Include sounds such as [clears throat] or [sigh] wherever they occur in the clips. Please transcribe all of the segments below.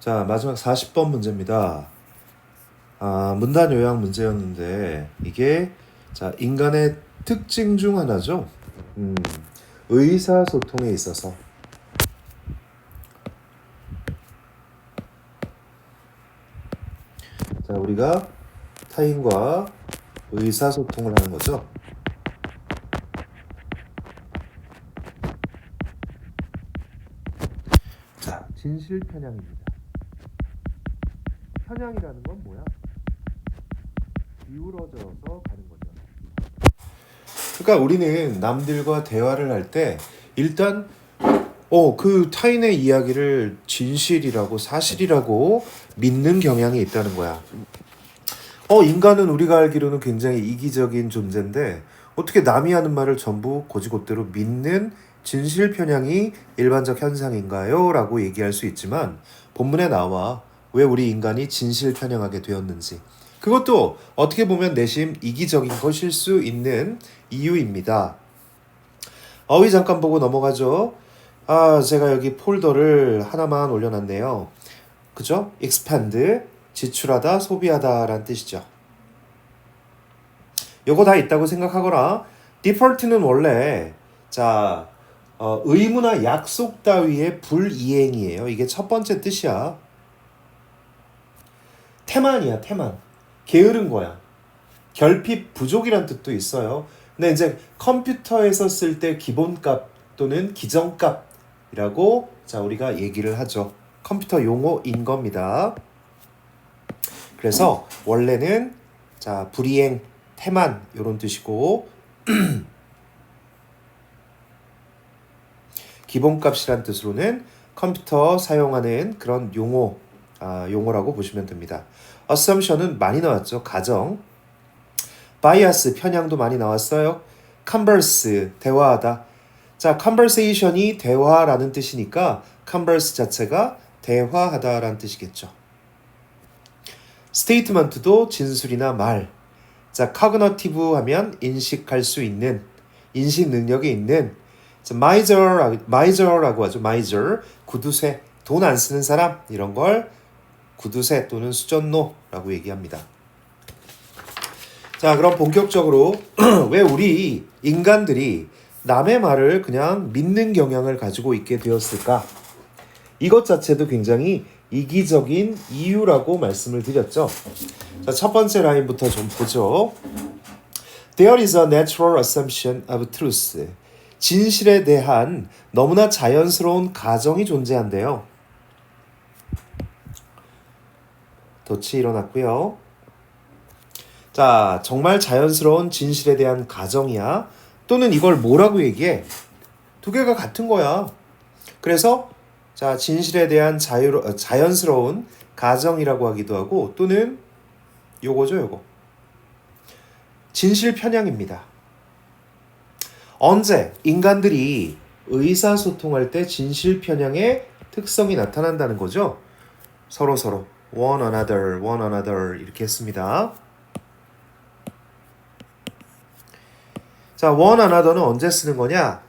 자, 마지막 40번 문제입니다. 아, 문단 요약 문제였는데 이게 자, 인간의 특징 중 하나죠. 음, 의사소통에 있어서 자, 우리가 타인과 의사소통을 하는 거죠. 자, 진실 편향입니다. 편향이라는 건 뭐야? 기울어져서 가는 거죠. 그러니까 우리는 남들과 대화를 할 때 일단 어, 그 타인의 이야기를 진실이라고 사실이라고 믿는 경향이 있다는 거야. 어, 인간은 우리가 알기로는 굉장히 이기적인 존재인데 어떻게 남이 하는 말을 전부 고지고대로 믿는 진실 편향이 일반적 현상인가요? 라고 얘기할 수 있지만 본문에 나와 왜 우리 인간이 진실 편향하게 되었는지 그것도 어떻게 보면 내심 이기적인 것일 수 있는 이유입니다. 어휘 잠깐 보고 넘어가죠. 아, 제가 여기 폴더를 하나만 올려놨네요. 그죠? expand, 지출하다, 소비하다 라는 뜻이죠. 요거 다 있다고 생각하거나 default는 원래 자 어, 의무나 약속 따위의 불이행이에요. 이게 첫 번째 뜻이야. 태만이야, 태만. 게으른 거야. 결핍 부족이란 뜻도 있어요. 근데 이제 컴퓨터에서 쓸 때 기본값 또는 기정값이라고 자 우리가 얘기를 하죠. 컴퓨터 용어인 겁니다. 그래서 원래는 자 불이행, 태만 이런 뜻이고 [clears throat] 기본값이란 뜻으로는 컴퓨터 사용하는 그런 용어 아, 용어라고 보시면 됩니다. assumption은 많이 나왔죠. 가정. bias 편향도 많이 나왔어요. converse 대화하다. 자, conversation이 대화라는 뜻이니까 converse 자체가 대화하다라는 뜻이겠죠. statement도 진술이나 말. 자, cognitive 하면 인식할 수 있는 인식 능력이 있는 자, miser, miser라고 하죠. miser, 구두쇠, 돈 안 쓰는 사람 이런 걸 구두쇠 또는 수전노라고 얘기합니다. 자, 그럼 본격적으로 [clears throat] 왜 우리 인간들이 남의 말을 그냥 믿는 경향을 가지고 있게 되었을까? 이것 자체도 굉장히 이기적인 이유라고 말씀을 드렸죠. 자, 첫 번째 라인부터 좀 보죠. There is a natural assumption of truth. 진실에 대한 너무나 자연스러운 가정이 존재한대요. 덫이 일어났고요. 자, 정말 자연스러운 진실에 대한 가정이야. 또는 이걸 뭐라고 얘기해? 두 개가 같은 거야. 그래서 자, 진실에 대한 자유 어, 자연스러운 가정이라고 하기도 하고 또는 요거죠, 요거. 진실 편향입니다. 언제 인간들이 의사소통할 때 진실 편향의 특성이 나타난다는 거죠. 서로 서로 one another, one another 이렇게 했습니다. 자, one another는 언제 쓰는 거냐?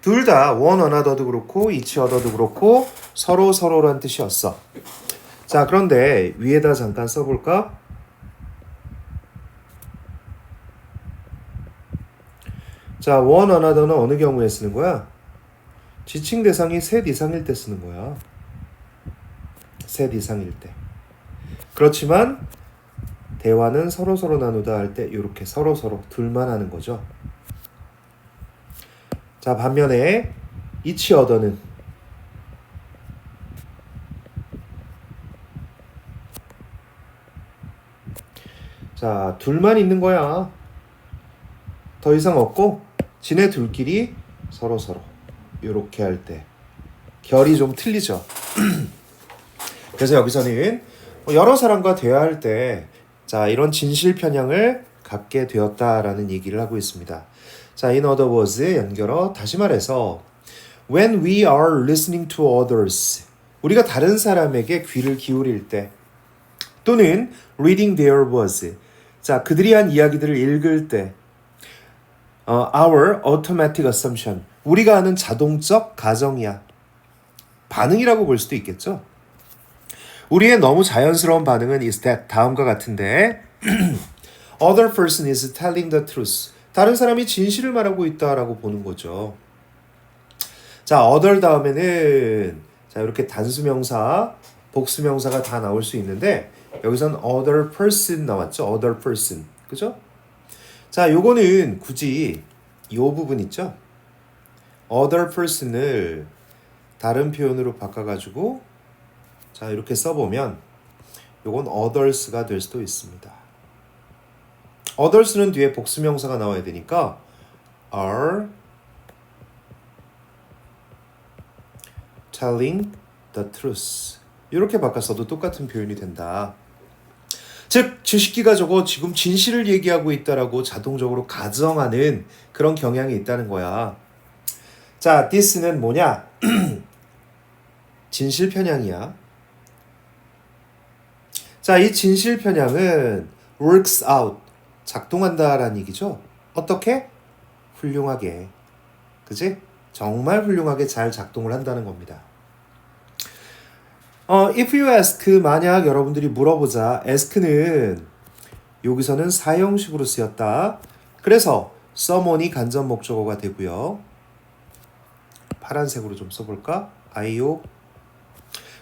둘 다 one another도 그렇고 each other도 그렇고 서로 서로란 뜻이었어. 자, 그런데 위에다 잠깐 써볼까? 자, one another는 어느 경우에 쓰는 거야? 지칭 대상이 셋 이상일 때 쓰는 거야. 셋 이상일 때. 그렇지만 대화는 서로 서로 나누다 할 때 이렇게 서로 서로 둘만 하는 거죠. 자, 반면에 each other는 자, 둘만 있는 거야. 더 이상 없고 지네 둘끼리 서로 서로 이렇게 할 때 결이 좀 틀리죠. [clears throat] 그래서 여기서는 뭐 여러 사람과 대화할 때 자, 이런 진실 편향을 갖게 되었다라는 얘기를 하고 있습니다. 자, in other words 연결어 다시 말해서 when we are listening to others 우리가 다른 사람에게 귀를 기울일 때 또는 reading their words 자, 그들이 한 이야기들을 읽을 때 어, our automatic assumption 우리가 하는 자동적 가정이야. 반응이라고 볼 수도 있겠죠. 우리의 너무 자연스러운 반응은 is that 다음과 같은데 [clears throat] other person is telling the truth. 다른 사람이 진실을 말하고 있다라고 보는 거죠. 자, other 다음에는 자, 이렇게 단수명사, 복수명사가 다 나올 수 있는데 여기선 other person 나왔죠. other person. 그죠? 자, 요거는 굳이 요 부분 있죠? other person을 다른 표현으로 바꿔 가지고 자 이렇게 써보면 요건 others가 될 수도 있습니다. others는 뒤에 복수명사가 나와야 되니까 are telling the truth 이렇게 바꿨어도 똑같은 표현이 된다. 즉 주식기가 저거 지금 진실을 얘기하고 있다라고 자동적으로 가정하는 그런 경향이 있다는 거야. 자, this는 뭐냐? [clears throat] 진실 편향이야. 자, 이 진실 편향은 works out 작동한다라는 얘기죠. 어떻게? 훌륭하게. 그지? 정말 훌륭하게 잘 작동을 한다는 겁니다. 어, if you ask 만약 여러분들이 물어보자 ask는 여기서는 사형식으로 쓰였다. 그래서 someone이 간접 목적어가 되고요. 파란색으로 좀 써볼까? 아이오.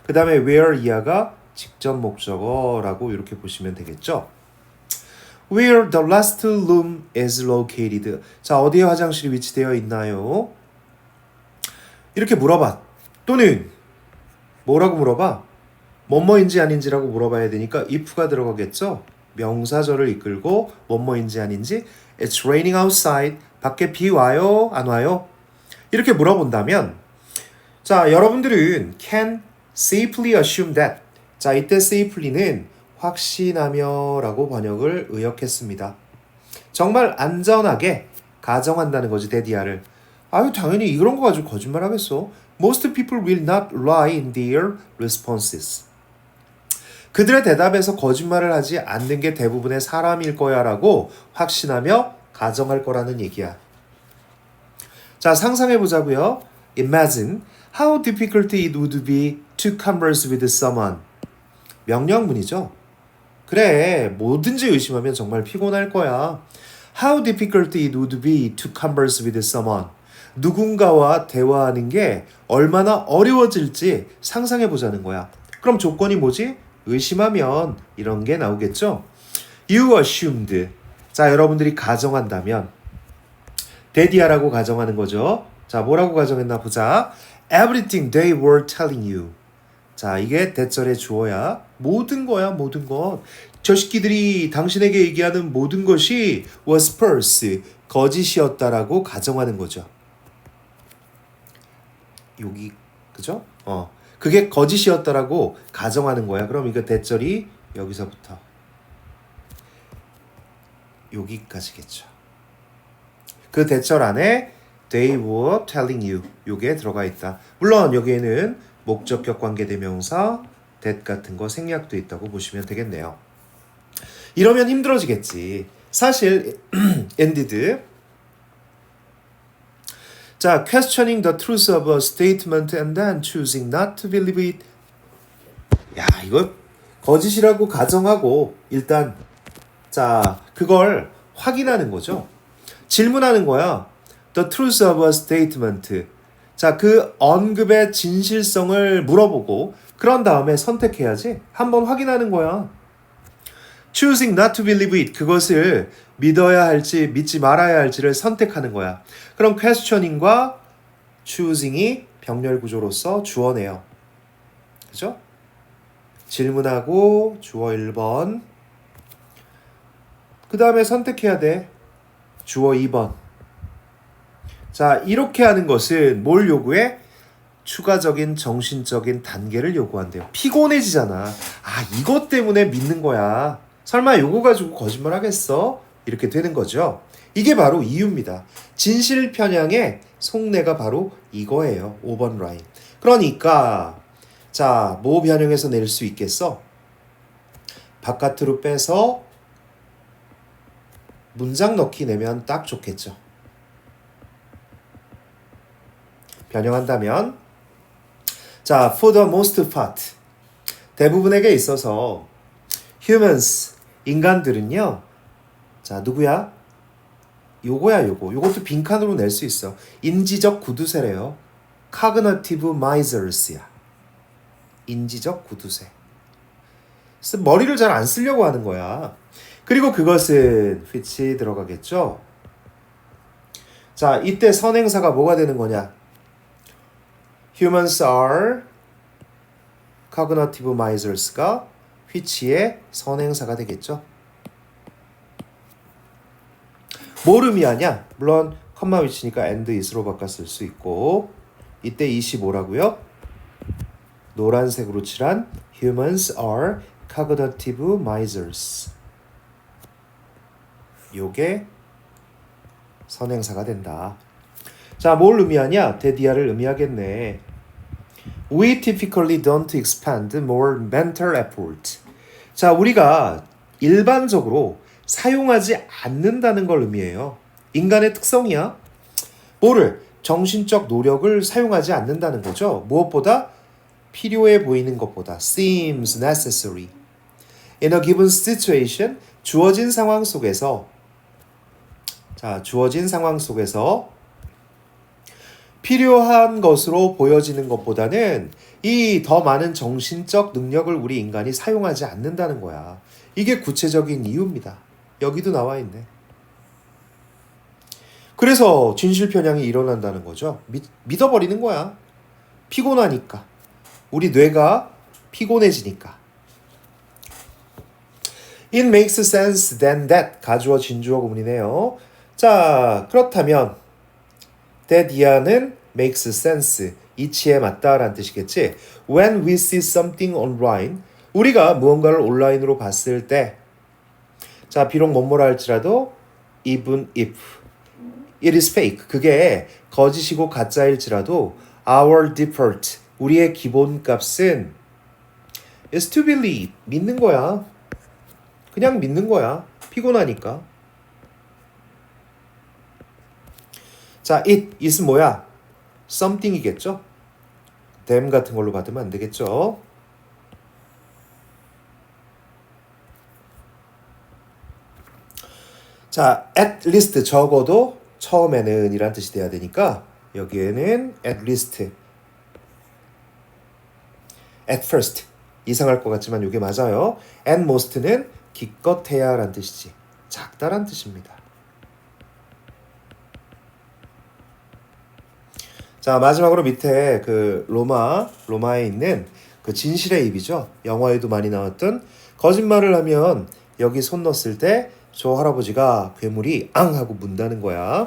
그 다음에 where 이하가 직접 목적어라고 이렇게 보시면 되겠죠. Where the last room is located. 자, 어디에 화장실이 위치되어 있나요? 이렇게 물어봐. 또는 뭐라고 물어봐? 뭐뭐인지 아닌지라고 물어봐야 되니까 if가 들어가겠죠. 명사절을 이끌고 뭐뭐인지 아닌지 It's raining outside. 밖에 비 와요? 안 와요? 이렇게 물어본다면 자, 여러분들은 can safely assume that 자, 이때 safely는 확신하며라고 번역을 의역했습니다. 정말 안전하게 가정한다는 거지 데디아를. 아유 당연히 이런 거 가지고 거짓말 하겠어. Most people will not lie in their responses. 그들의 대답에서 거짓말을 하지 않는 게 대부분의 사람일 거야라고 확신하며 가정할 거라는 얘기야. 자 상상해 보자고요. Imagine how difficult it would be to converse with someone. 명령문이죠. 그래, 뭐든지 의심하면 정말 피곤할 거야. How difficult it would be to converse with someone. 누군가와 대화하는 게 얼마나 어려워질지 상상해 보자는 거야. 그럼 조건이 뭐지? 의심하면 이런 게 나오겠죠? You assumed. 자, 여러분들이 가정한다면 데디아라고 가정하는 거죠. 자, 뭐라고 가정했나 보자. Everything they were telling you. 자, 이게 대절의 주어야. 모든 거야, 모든 것. 저 새끼들이 당신에게 얘기하는 모든 것이 was false, 거짓이었다라고 가정하는 거죠. 여기 그죠? 어. 그게 거짓이었다라고 가정하는 거야. 그럼 이거 대절이 여기서부터 여기까지겠죠. 그 대절 안에 they were telling you 요게 들어가 있다. 물론 여기에는 목적격 관계대명사 that 같은 거 생략도 있다고 보시면 되겠네요. 이러면 힘들어지겠지. 사실 ended 자, questioning the truth of a statement and then choosing not to believe it. 야, 이거 거짓이라고 가정하고 일단 자, 그걸 확인하는 거죠. 질문하는 거야. The truth of a statement. 자, 그 언급의 진실성을 물어보고 그런 다음에 선택해야지. 한번 확인하는 거야. choosing not to believe it. 그것을 믿어야 할지 믿지 말아야 할지를 선택하는 거야. 그럼 questioning과 choosing이 병렬 구조로서 주어네요. 그죠? 질문하고 주어 1번. 그 다음에 선택해야 돼. 주어 2번. 자, 이렇게 하는 것은 뭘 요구해? 추가적인 정신적인 단계를 요구한대요. 피곤해지잖아. 아, 이것 때문에 믿는 거야. 설마 요거 가지고 거짓말 하겠어? 이렇게 되는 거죠. 이게 바로 이유입니다. 진실 편향의 속내가 바로 이거예요. 5번 라인. 그러니까 자, 뭐 변형해서 낼 수 있겠어? 바깥으로 빼서 문장 넣기 내면 딱 좋겠죠. 변형한다면 자, for the most part. 대부분에게 있어서 humans, 인간들은요. 자, 누구야? 요거야, 요거. 요것도 빈칸으로 낼 수 있어. 인지적 구두쇠래요. cognitive misers야. 인지적 구두쇠. 머리를 잘 안 쓰려고 하는 거야. 그리고 그것은 which 들어가겠죠. 자, 이때 선행사가 뭐가 되는 거냐? Humans are cognitive misers가 which의 선행사가 되겠죠. 뭘 의미하냐? 물론 컴마 위치니까 and is로 바꿔 쓸 수 있고 이때 25라고요? 노란색으로 칠한 humans are cognitive misers. 요게 선행사가 된다. 자, 뭘 의미하냐? 데디아를 의미하겠네. We typically don't expend more mental effort. 자, 우리가 일반적으로 사용하지 않는다는 걸 의미해요. 인간의 특성이야. 뭐를? 정신적 노력을 사용하지 않는다는 거죠. 무엇보다 필요해 보이는 것보다 seems necessary. In a given situation, 주어진 상황 속에서 자, 주어진 상황 속에서 필요한 것으로 보여지는 것보다는 이 더 많은 정신적 능력을 우리 인간이 사용하지 않는다는 거야. 이게 구체적인 이유입니다. 여기도 나와 있네. 그래서 진실 편향이 일어난다는 거죠. 믿, 믿어버리는 거야. 피곤하니까. 우리 뇌가 피곤해지니까. It makes sense then that 가주어 진주어 구문이네요. 자 그렇다면 that이야는 makes sense 이치에 맞다라는 뜻이겠지. When we see something online 우리가 무언가를 온라인으로 봤을 때 자, 비록 뭐뭐라 할지라도 even if it is fake 그게 거짓이고 가짜일지라도 our default 우리의 기본값은 is to believe 믿는 거야. 그냥 믿는 거야. 피곤하니까. 자, it is은 뭐야? something이겠죠? them 같은 걸로 받으면 안 되겠죠? 자, at least 적어도 처음에는 이란 뜻이 돼야 되니까 여기에는 at least at first 이상할 것 같지만 이게 맞아요. at most는 기껏해야라는 뜻이지. 작다란 뜻입니다. 자 마지막으로 밑에 그 로마 로마에 있는 그 진실의 입이죠. 영화에도 많이 나왔던 거짓말을 하면 여기 손 넣었을 때 저 할아버지가 괴물이 앙 하고 문다는 거야.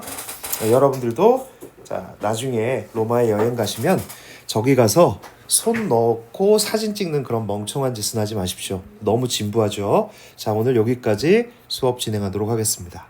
자, 여러분들도 자 나중에 로마에 여행 가시면 저기 가서 손 넣고 사진 찍는 그런 멍청한 짓은 하지 마십시오. 너무 진부하죠. 자 오늘 여기까지 수업 진행하도록 하겠습니다.